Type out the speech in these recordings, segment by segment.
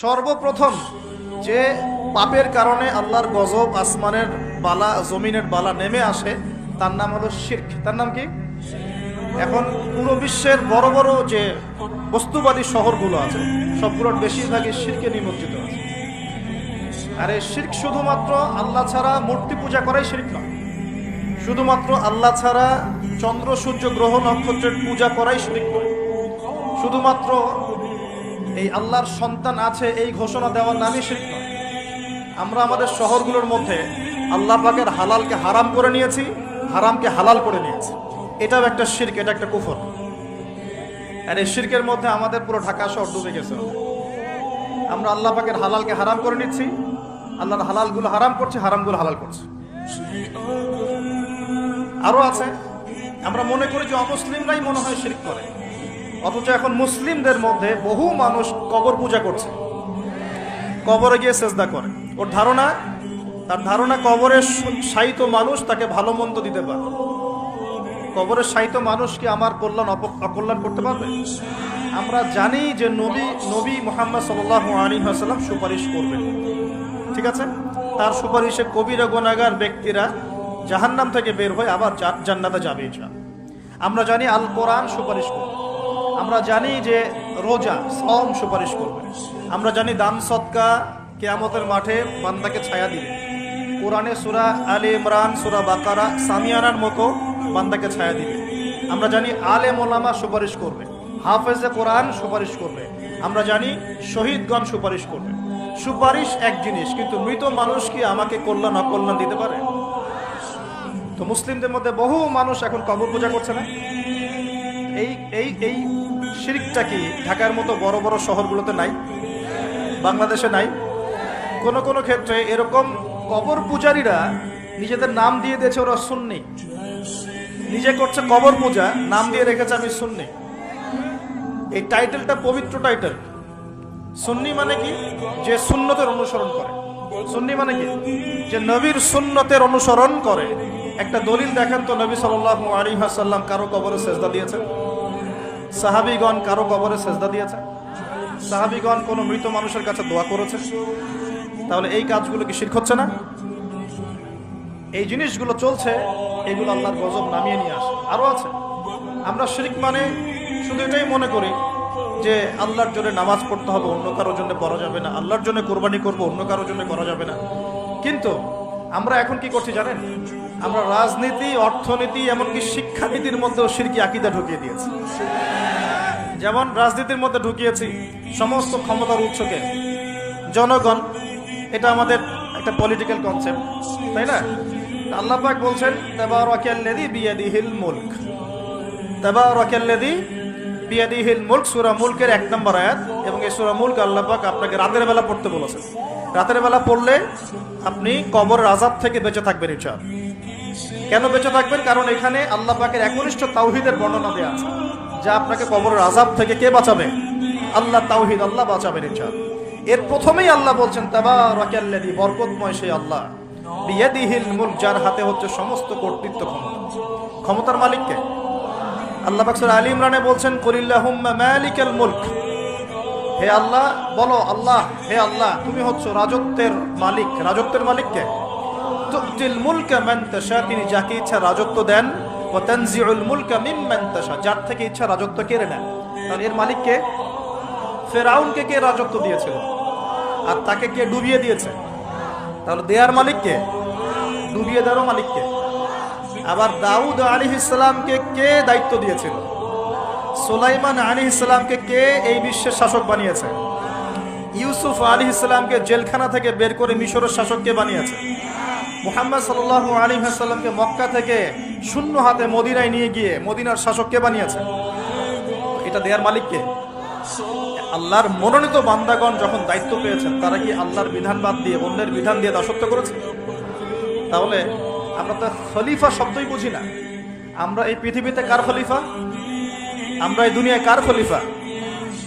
সর্বপ্রথম যে পাপের কারণে আল্লাহর গজব আসমানের বালা, জমিনের বালা নেমে আসে, তার নাম হলো শির্ক। তার নাম কি? এখন পুরো বিশ্বের বড় বড় যে বস্তুবাদী শহরগুলো আছে, সবগুলোর বেশিরভাগই শিরকে নিমজ্জিত আছে। আর এই শির্ক শুধুমাত্র আল্লাহ ছাড়া মূর্তি পূজা করাই শির্ক নয়। শুধুমাত্র আল্লাহ ছাড়া চন্দ্র, সূর্য, গ্রহ, নক্ষত্রের পূজা করাই শিরিক নয়। শুধুমাত্র এই আল্লাহর সন্তান আছে, এই ঘোষণা দেওয়ার নামই নয়। আমরা আমাদের শহরগুলোর মধ্যে আল্লাহ পাকের হালালকে হারাম করে নিয়েছি, হারামকে হালাল করে নিয়েছি। এটাও একটা শির্ক, এটা একটা কুফর। আর এই শির্কের মধ্যে আমাদের পুরো ঢাকা শহর ডুবে গেছে। আমরা আল্লাহ পাকের হালালকে হারাম করে নিচ্ছি, আল্লাহর হালালগুলো হারাম করছি, হারামগুলো হালাল করছি। আরও আছে, আমরা মনে করি যে অমুসলিমরাই মনে হয় শিরিক করে। অথচ এখন মুসলিমদের মধ্যে বহু মানুষ কবর পূজা করছে। কবরে গিয়ে সেজদা করে। ওর ধারণা, তার ধারণা কবরের সাহিত্য মানুষ তাকে ভালো মন্দ দিতে পারে কবরের সাহিত্য মানুষ কি আমার কল্যাণ অকল্যাণ করতে পারবে? আমরা জানি যে নবী নবী মোহাম্মদ সাল্লাহ আলী হাসাল্লাম সুপারিশ করবেন। ঠিক আছে? তার সুপারিশে কবিরা গোনাগার ব্যক্তিরা জাহান্নাম থেকে বের হয়ে আবার জান্নাতে যাবে। আমরা জানি আল কোরআন সুপারিশ করবে। আমরা জানি যে রোজা সম সুপারিশ করবে। আমরা জানি দান সৎকা কেয়ামতের মাঠে বান্দাকে ছায়া দিবে। কোরআনে সুরা আলে ইমরান, সুরা বাকারা, সামিয়ানার মতো বান্দাকে ছায়া দিবে। আমরা জানি আলে মোলামা সুপারিশ করবে। হাফেজে কোরআন সুপারিশ করবে। আমরা জানি শহীদগণ সুপারিশ করবে। সুপারিশ এক জিনিস, কিন্তু মৃত মানুষ কি আমাকে কল্যাণ, অকল্যাণ দিতে পারে? তো মুসলিমদের মধ্যে বহু মানুষ এখন কবর পূজা করছে না? এই এই এই শিরিকটা কি ঢাকার মতো বড় বড় শহরগুলোতে নাই? বাংলাদেশে নাই? কোন কোন ক্ষেত্রে এরকম কবর পূজারীরা নিজেদের নাম দিয়ে দিয়েছে ওরা সুন্নি। নিজে করছে কবর পূজা, নাম দিয়ে রেখেছে আমি সুন্নি। এই টাইটেলটা পবিত্র টাইটেল। সুন্নি মানে কি? যে সুন্নতের অনুসরণ করে। সুন্নি মানে কি? যে নবীর সুন্নতের অনুসরণ করে। একটা দলিল দেখেন তো নবী ওয়াসাল্লাম কারও কবরে সেজদা দিয়েছেন? সাহাবীগণ কারও কবরে সেজদা দিয়েছে? সাহাবিগণ কোনো মৃত মানুষের কাছে দোয়া করেছে? তাহলে এই কাজগুলো কি শিরক হচ্ছে না? এই জিনিসগুলো চলছে, এগুলো আল্লাহর গজব নামিয়ে নিয়ে আসে। আরও আছে। আমরা শিরিক মানে শুধু এটাই মনে করি যে আল্লাহর জন্য নামাজ পড়তে হবে, অন্য কারোর জন্য পড়া যাবে না। আল্লাহর জন্য কোরবানি করব, অন্য কারোর জন্য করা যাবে না। কিন্তু আমরা এখন কি করছি জানেন? আমরা রাজনীতি, অর্থনীতি, এমনকি শিক্ষানীতির মধ্যেও সিরকি আকিদা ঢুকিয়ে দিয়েছি। যেমন রাজনীতির মধ্যে ঢুকিয়েছি সমস্ত ক্ষমতার উৎসকে। জনগণ, এটা আমাদের একটা পলিটিক্যাল কনসেপ্ট তাই না? আল্লাহ পাক বলছেন, তাবারাকাল্লাযী বিয়াদিহিল মুলক। তাবারাকাল্লাযী বিয়াদিহিল মুলক, সূরা মুলকের এক নম্বর আয়াত, এবং এই সূরা মুলক আল্লাহ পাক আপনাকে রাতের বেলা পড়তে বলেছেন। রাতের বেলা পড়লে আপনি কবর আযাব থেকে বেঁচে থাকবেন ইনশাআল্লাহ। কেন বেঁচে থাকবেন? কারণ এখানে আল্লাহ পাকের একনিষ্ঠ তাওহিদের বর্ণনা দেওয়া আছে, যা আপনাকে কবরের আযাব থেকে কে বাঁচাবে? আল্লাহ তাওহিদ আল্লাহ বাঁচাবেন ইনশাআল্লাহ। এর প্রথমেই আল্লাহ বলছেন, তাবারাকাল্লাযী বরকতময় সেই আল্লাহ। বিয়াদিহিল মুলক, যার হাতে হচ্ছে সমস্ত কর্তৃত্ব ক্ষমতা। ক্ষমতার মালিককে? আল্লাহ পাক সূরা আলী ইমরানে বলছেন, কুলিল্লাহুম্মা মালিকাল মুলক। হে আল্লাহ, বলো, আল্লাহ, হে আল্লাহ, তুমি হচ্ছ রাজত্বের মালিক। রাজত্বের মালিককে তাশা, তিনি যাকে ইচ্ছা রাজত্ব দেন ও তানজিউল মুলকা মিম্মান তাশা, যার থেকে ইচ্ছা রাজত্ব কেড়ে নেন। তাহলে এর মালিককে ফেরাউনকে কে রাজত্ব দিয়েছিল? আর তাকে কে ডুবিয়ে দিয়েছে? তাহলে দেয়ার মালিককে ডুবিয়ে দেওয়ারও মালিককে আবার দাউদ আলী ইসলামকে কে দায়িত্ব দিয়েছিল? সোলাইমান আলী ইসলামকে কে এই বিশ্বের শাসক বানিয়েছে? ইউসুফ আলী ইসলামকে জেলখানা থেকে বের করে মিশরের শাসককে বানিয়েছে? মুহাম্মদ সাল্লাহ আলী সাল্লামকে মক্কা থেকে শূন্য হাতে মদিনায় নিয়ে গিয়ে মদিনার শাসককে বানিয়েছে? এটা দেয়ার মালিককে আল্লাহর মনোনীত বান্দাগণ যখন দায়িত্ব পেয়েছেন, তারা কি আল্লাহর বিধান বাদ দিয়ে অন্যের বিধান দিয়ে দাসত্ব করেছে? তাহলে আমরা তো খলিফা শব্দই বুঝি না। আমরা এই পৃথিবীতে কার খলিফা? আমরা এই দুনিয়ায় কার খলিফা?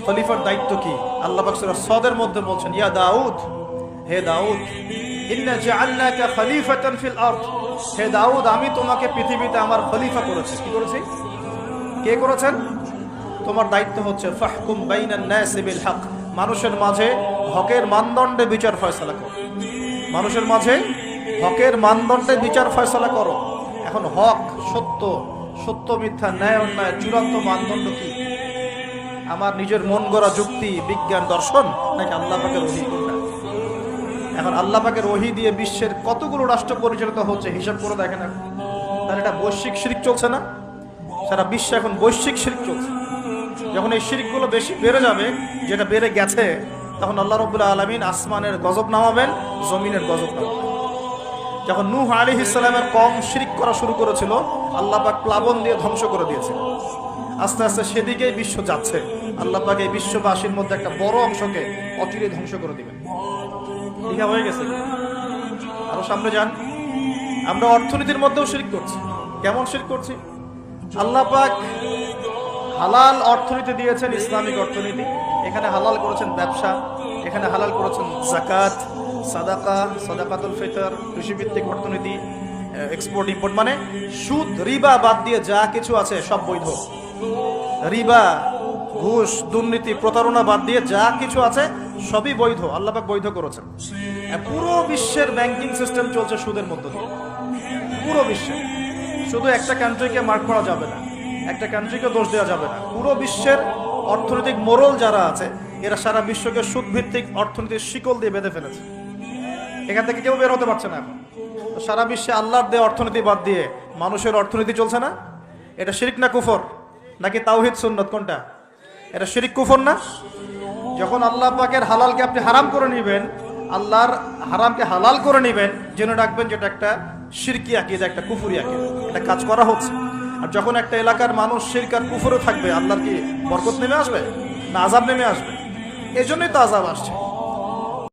খলিফার দায়িত্ব কি? আল্লাহ বাকসুরা সদের মধ্যে বলছেন, ইয়া দাউদ, হে দাউদ হে দাউদ, আমি তোমাকে পৃথিবীতে আমার খলিফা করেছি। কি করেছি? কে করেছেন? তোমার দায়িত্ব হচ্ছে, ফাহকুম বিল হক। মানুষের মাঝে হকের মানদণ্ডে বিচার ফয়সলা করো। মানুষের মাঝে হকের মানদণ্ডে বিচার ফয়সলা করো। এখন হক সত্য সত্য মিথ্যা, ন্যায়, অন্যায়, চূড়ান্ত মানদণ্ড কি? আমার নিজের মন গড়া যুক্তি, বিজ্ঞান, দর্শন, নাকি আল্লাহ পাকের ওহি এখন আল্লাহ পাকের ওহি দিয়ে বিশ্বের কতগুলো রাষ্ট্র পরিচালিত হচ্ছে, হিসাব করে দেখেন এখন। তাহলে এটা বৈশ্বিক শিরিক চলছে না? সারা বিশ্বে এখন বৈশ্বিক শিরিক চলছে। যখন এই শিরিকগুলো বেশি বেড়ে যাবে, যেটা বেড়ে গেছে, তখন আল্লাহ রবুল্লা আলমিন আসমানের গজব নামাবেন, জমিনের গজব নামাবেন। যখন নূহ আলী ইসলামের কম শিরিক করা শুরু করেছিল, আল্লাহ পাক প্লাবন দিয়ে ধ্বংস করে দিয়েছে। আস্তে আস্তে সেদিকেই বিশ্ব যাচ্ছে। আল্লাহ পাক এই বিশ্ববাসীর মধ্যে একটা বড় অংশকে অচিরে ধ্বংস করে দিবেন। লিখা হয়ে গেছে। আরও সামনে যান। আমরা অর্থনীতির মধ্যেও শিরিক করছি। কেমন শিরিক করছি? আল্লাহ পাক হালাল অর্থনীতি দিয়েছেন, ইসলামিক অর্থনীতি। এখানে হালাল করেছেন ব্যবসা, এখানে হালাল করেছেন জাকাত সাদাকা, সাদাকাতুল ফিতর, কৃষিভিত্তিক অর্থনীতি এক্সপোর্ট ইম্পোর্ট মানে সুদ, রিবা বাদ দিয়ে যা কিছু আছে সব বৈধ। রিবা, ঘুষ, দুর্নীতি, প্রতারণা বাদ দিয়ে যা কিছু আছে সবই বৈধ আল্লাপাক বৈধ করেছেন। পুরো বিশ্বের ব্যাংকিং সিস্টেম চলছে সুদের মধ্য দিয়ে। পুরো বিশ্বে। শুধু একটা কান্ট্রিকে মার্ক করা যাবে না, একটা কান্ট্রিকে দোষ দেওয়া যাবে না। পুরো বিশ্বের অর্থনৈতিক মোরল যারা আছে, এরা সারা বিশ্বকে সুদ ভিত্তিক অর্থনীতির শিকল দিয়ে বেঁধে ফেলেছে। এখান থেকে কেউ বের হতে পারছে না এখন। সারা বিশ্বে আল্লাহর দেয় অর্থনীতি বাদ দিয়ে মানুষের অর্থনীতি চলছে না? এটা শিরিক না কুফর? নাকি তাওহিদ সুন্নত? কোনটা? এটা শিরিক কুফর না? যখন আল্লাহ পাকের হালালকে আপনি হারাম করে নেবেন, আল্লাহর হারামকে হালাল করে নেবেন, জেনে রাখবেন যেটা একটা শিরকি আকিদা, একটা কুফুরি আকিদা। এটা কাজ করা হচ্ছে। আর যখন একটা এলাকার মানুষ শিরকার কুফুরে থাকবে, আল্লাহর কি বরকত নেমে আসবে? না আজাব নেমে আসবে? এই জন্যই তো আজাব আসছে।